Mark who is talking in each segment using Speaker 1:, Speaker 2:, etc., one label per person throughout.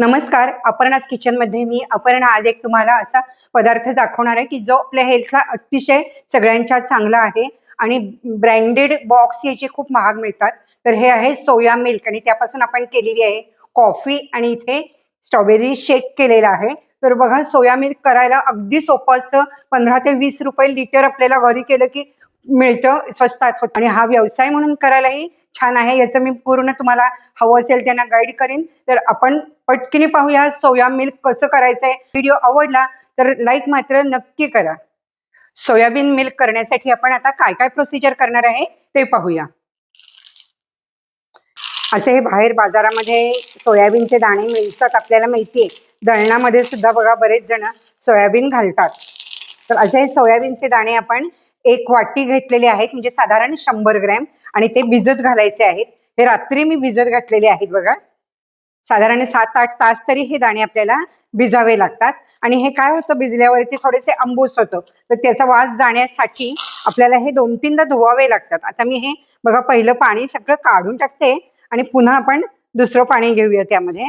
Speaker 1: नमस्कार अपर्णाज किचनमध्ये मी अपर्णा आज एक तुम्हाला असा पदार्थ दाखवणार आहे की जो आपल्या हेल्थला अतिशय सगळ्यांच्या चांगला आहे आणि ब्रँडेड बॉक्स याचे खूप महाग मिळतात. तर हे आहे सोया मिल्क आणि त्यापासून आपण केलेली आहे कॉफी आणि इथे स्ट्रॉबेरी शेक केलेला आहे. तर बघा सोया मिल्क करायला अगदी सोपं असतं. पंधरा ते वीस रुपये लिटर आपल्याला घरी केलं की मिळतं स्वस्तात होतं. आणि हा व्यवसाय म्हणून करायलाही छान आहे. याचं मी पूर्ण तुम्हाला हवं असेल त्यांना गाईड करेन. तर आपण पटकीने पाहूया सोया मिल्क कसं करायचं आहे व्हिडिओ आवडला तर लाईक मात्र नक्की करा. सोयाबीन मिल्क करण्यासाठी आपण आता काय काय प्रोसिजर करणार आहे ते पाहूया. असे हे बाहेर बाजारामध्ये सोयाबीनचे दाणे मिळतात आपल्याला माहितीये. दळणामध्ये सुद्धा बघा बरेच जण सोयाबीन घालतात. तर असे हे सोयाबीनचे दाणे आपण एक वाटी घेतलेली आहेत म्हणजे साधारण शंभर ग्रॅम. आणि ते भिजत घालायचे आहेत. हे रात्री मी भिजत घातलेले आहेत बघा. साधारण सात आठ तास तरी हे दाणे आपल्याला भिजावे लागतात. आणि हे काय होतं भिजल्यावरती थोडेसे आंबूस होतं. तर त्याचा वास जाण्यासाठी आपल्याला हे दोन तीनदा धुवावे लागतात. आता मी हे बघा पहिलं पाणी सगळं काढून टाकते. आणि पुन्हा आपण दुसरं पाणी घेऊया त्यामध्ये.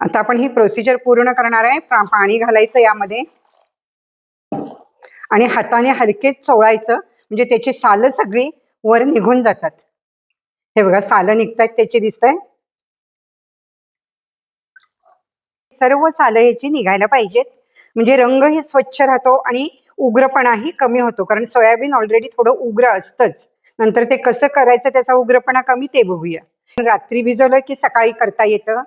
Speaker 1: आता आपण ही प्रोसिजर पूर्ण करणार आहे. पाणी घालायचं यामध्ये. आणि हाताने हलकेच चोळायचं म्हणजे त्याची सालं सगळी वर निघून जातात. हे बघा सालं निघतात त्याची दिसत सर्व सालं ह्याची निघायला पाहिजेत. म्हणजे रंगही स्वच्छ राहतो आणि उग्रपणाही कमी होतो कारण सोयाबीन ऑलरेडी थोडं उग्र असतंच. नंतर ते कसं करायचं त्याचा उग्रपणा कमी ते बघूया. रात्री भिजवलं की सकाळी करता येतं.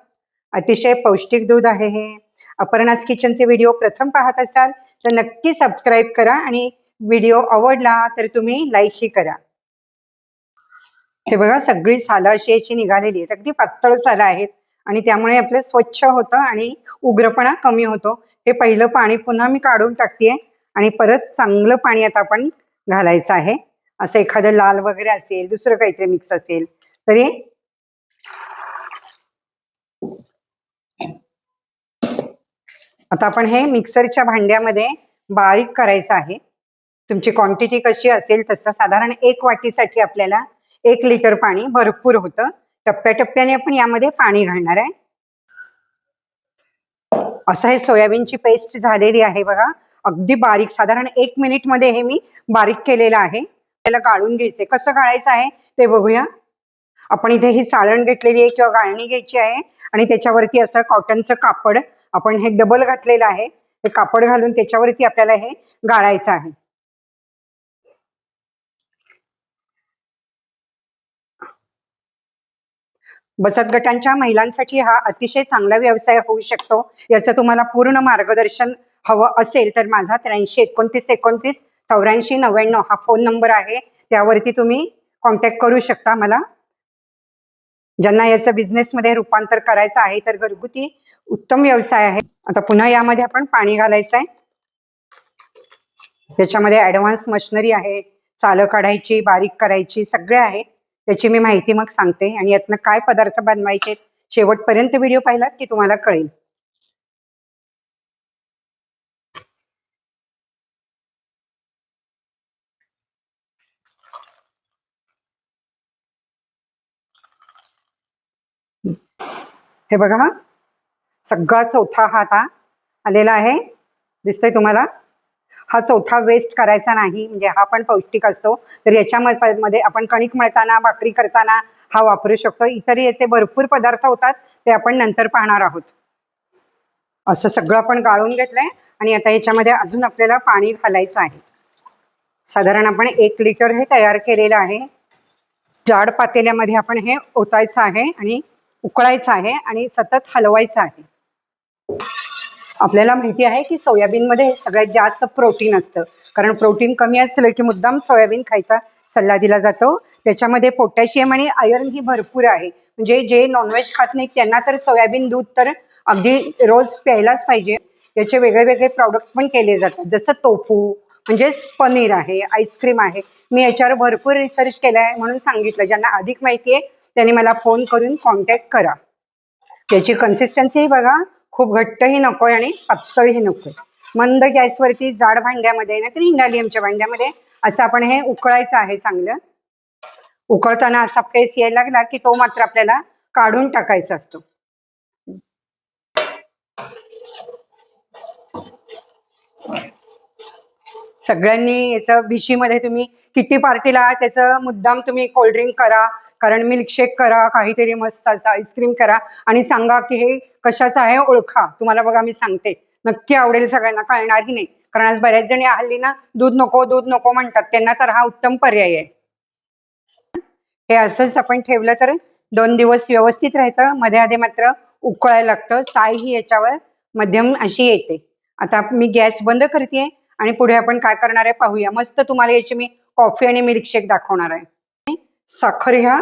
Speaker 1: अतिशय पौष्टिक दूध आहे हे. अपर्णास किचनचे व्हिडिओ प्रथम पाहत असाल तर नक्की सबस्क्राईब करा आणि व्हिडिओ आवडला तर तुम्ही लाईकही करा. हे बघा सगळी सालं अशी याची निघालेली आहेत. अगदी पातळ सालं आहेत आणि त्यामुळे आपलं स्वच्छ होतं आणि उग्रपणा कमी होतो. हे पहिलं पाणी पुन्हा मी काढून टाकतेय आणि परत चांगलं पाणी आता आपण घालायचं आहे. असं एखादं लाल वगैरे असेल दुसरं काहीतरी मिक्स असेल तरी आता आपण हे मिक्सरच्या भांड्यामध्ये बारीक करायचं आहे. तुमची क्वांटिटी कशी असेल तसं साधारण एक वाटीसाठी आपल्याला एक लिटर पाणी भरपूर होतं. टप्प्याटप्प्याने आपण यामध्ये पाणी घालणार आहे. असं हे सोयाबीनची पेस्ट झालेली आहे बघा. अगदी बारीक साधारण एक मिनिटमध्ये हे मी बारीक केलेलं आहे. त्याला गाळून घ्यायचंय. कसं गाळायचं आहे ते बघूया. आपण इथे ही चाळण घेतलेली आहे किंवा गाळणी घ्यायची आहे आणि त्याच्यावरती असं कॉटनचं कापड आपण हे डबल घातलेलं आहे. हे कापड घालून त्याच्यावरती आपल्याला हे गाळायचं आहे. बचत गटांच्या महिलांसाठी हा अतिशय चांगला व्यवसाय होऊ शकतो. याचं तुम्हाला पूर्ण मार्गदर्शन हवं असेल तर माझा त्र्याऐंशी एकोणतीस एकोणतीस चौऱ्याऐंशी नव्याण्णव हा फोन नंबर आहे. त्यावरती तुम्ही कॉन्टॅक्ट करू शकता मला. ज्यांना याचं बिझनेसमध्ये रूपांतर करायचं आहे तर घरगुती उत्तम व्यवसाय आहे. आता पुन्हा यामध्ये आपण पाणी घालायचं आहे. त्याच्यामध्ये ऍडव्हान्स मशिनरी आहे. चालं काढायची बारीक करायची सगळे आहे. त्याची मी माहिती मग सांगते. आणि यातनं काय पदार्थ बनवायचे शेवटपर्यंत व्हिडिओ पाहिलात की तुम्हाला कळेल. हे बघा हा सगळा चौथा हा आता आलेला आहे. दिसतंय तुम्हाला? हा चौथा वेस्ट करायचा नाही म्हणजे हा पण पौष्टिक असतो. तर याच्यामध्ये आपण कणिक मळताना भाकरी करताना हा वापरू शकतो. इतरही याचे भरपूर पदार्थ होतात ते आपण नंतर पाहणार आहोत. असं सगळं आपण गाळून घेतलंय आणि आता याच्यामध्ये अजून आपल्याला पाणी घालायचं आहे. साधारण आपण एक लिटर हे तयार केलेलं आहे. जाड पातेल्यामध्ये आपण हे ओतायचं आहे आणि उकळायचं आहे आणि सतत हलवायचं आहे. आपल्याला माहिती आहे की सोयाबीनमध्ये सगळ्यात जास्त प्रोटीन असतं. कारण प्रोटीन कमी असलं की मुद्दाम सोयाबीन खायचा सल्ला दिला जातो. त्याच्यामध्ये पोटॅशियम आणि आयर्न ही भरपूर आहे. म्हणजे जे नॉनव्हेज खात नाहीत त्यांना तर सोयाबीन दूध तर अगदी रोज प्यायलाच पाहिजे. याचे वेगळे वेगळे प्रॉडक्ट पण केले जातात. जसं तोफू म्हणजेच पनीर आहे आईस्क्रीम आहे. मी याच्यावर भरपूर रिसर्च केला आहे म्हणून सांगितलं. ज्यांना अधिक माहिती आहे त्यांनी मला फोन करून कॉन्टॅक्ट करा. त्याची कन्सिस्टन्सी बघा. खूप घट्टही नकोय आणि पातळही नको मंद गॅसवरती जाड भांड्यामध्ये नाहीतर इंडालियमच्या भांड्यामध्ये असं आपण हे उकळायचं आहे चांगलं. उकळताना असा फेस यायला लागला की तो मात्र आपल्याला काढून टाकायचा असतो. सगळ्यांनी याचं भिशीमध्ये तुम्ही किती पार्टीला त्याचं मुद्दाम तुम्ही कोल्ड्रिंक करा कारण मिल्कशेक करा काहीतरी मस्त असं आईस्क्रीम करा आणि सांगा की हे कशाचं आहे ओळखा. तुम्हाला बघा मी सांगते. नक्की आवडेल सगळ्यांना कळणारही नाही. कारण आज बऱ्याच जणी हल्ली ना दूध नको दूध नको म्हणतात. त्यांना तर हा उत्तम पर्याय आहे. हे असंच आपण ठेवलं तर दोन दिवस व्यवस्थित राहतं. मध्ये आधी मात्र उकळायला लागतं. साय ही याच्यावर मध्यम अशी येते. आता मी गॅस बंद करते आणि पुढे आपण काय करणार आहे पाहूया. मस्त तुम्हाला याची मी कॉफी आणि मिल्कशेक दाखवणार आहे. साखर घ्या.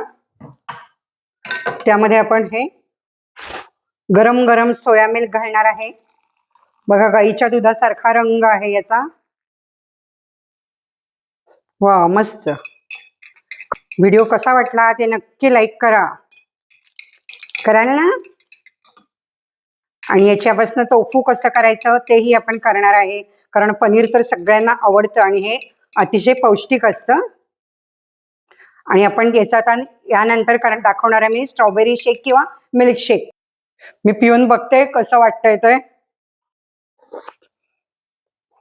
Speaker 1: त्यामध्ये आपण हे गरम गरम सोया मिल्क घालणार आहे. बघा गाईच्या दुधासारखा रंग आहे याचा. वा मस्त. व्हिडिओ कसा वाटला ते नक्की लाईक करा. कराल ना? आणि याच्यापासून तोफू कसं करायचं तेही आपण करणार आहे. कारण पनीर तर सगळ्यांना आवडतं आणि हे अतिशय पौष्टिक असतं. आणि आपण याचा आता यानंतर कारण दाखवणार आहे मी स्ट्रॉबेरी शेक किंवा मिल्क शेक मी पिऊन बघते कसं वाटतंय ते.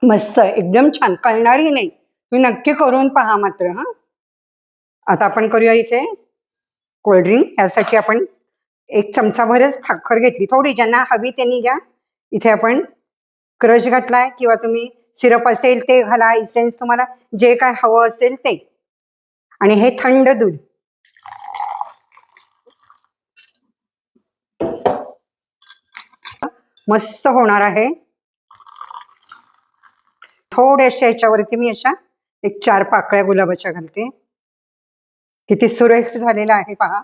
Speaker 1: मस्त एकदम छान. कळणारही नाही. तुम्ही नक्की करून पहा मात्र हा. आता आपण करूया इथे कोल्ड्रिंक यासाठी आपण एक चमचाभरच साखर घेतली. थोडी ज्यांना हवी त्यांनी घ्या. इथे आपण क्रश घातलाय किंवा तुम्ही सिरप असेल ते घाला. इसेन्स तुम्हाला जे काय हवं असेल ते. आणि हे थंड दूध. मस्त होणार आहे. थोड्याशा याच्यावरती मी अशा एक चार पाकळ्या गुलाबाच्या घालते. किती सुरेख झालेला आहे पहा.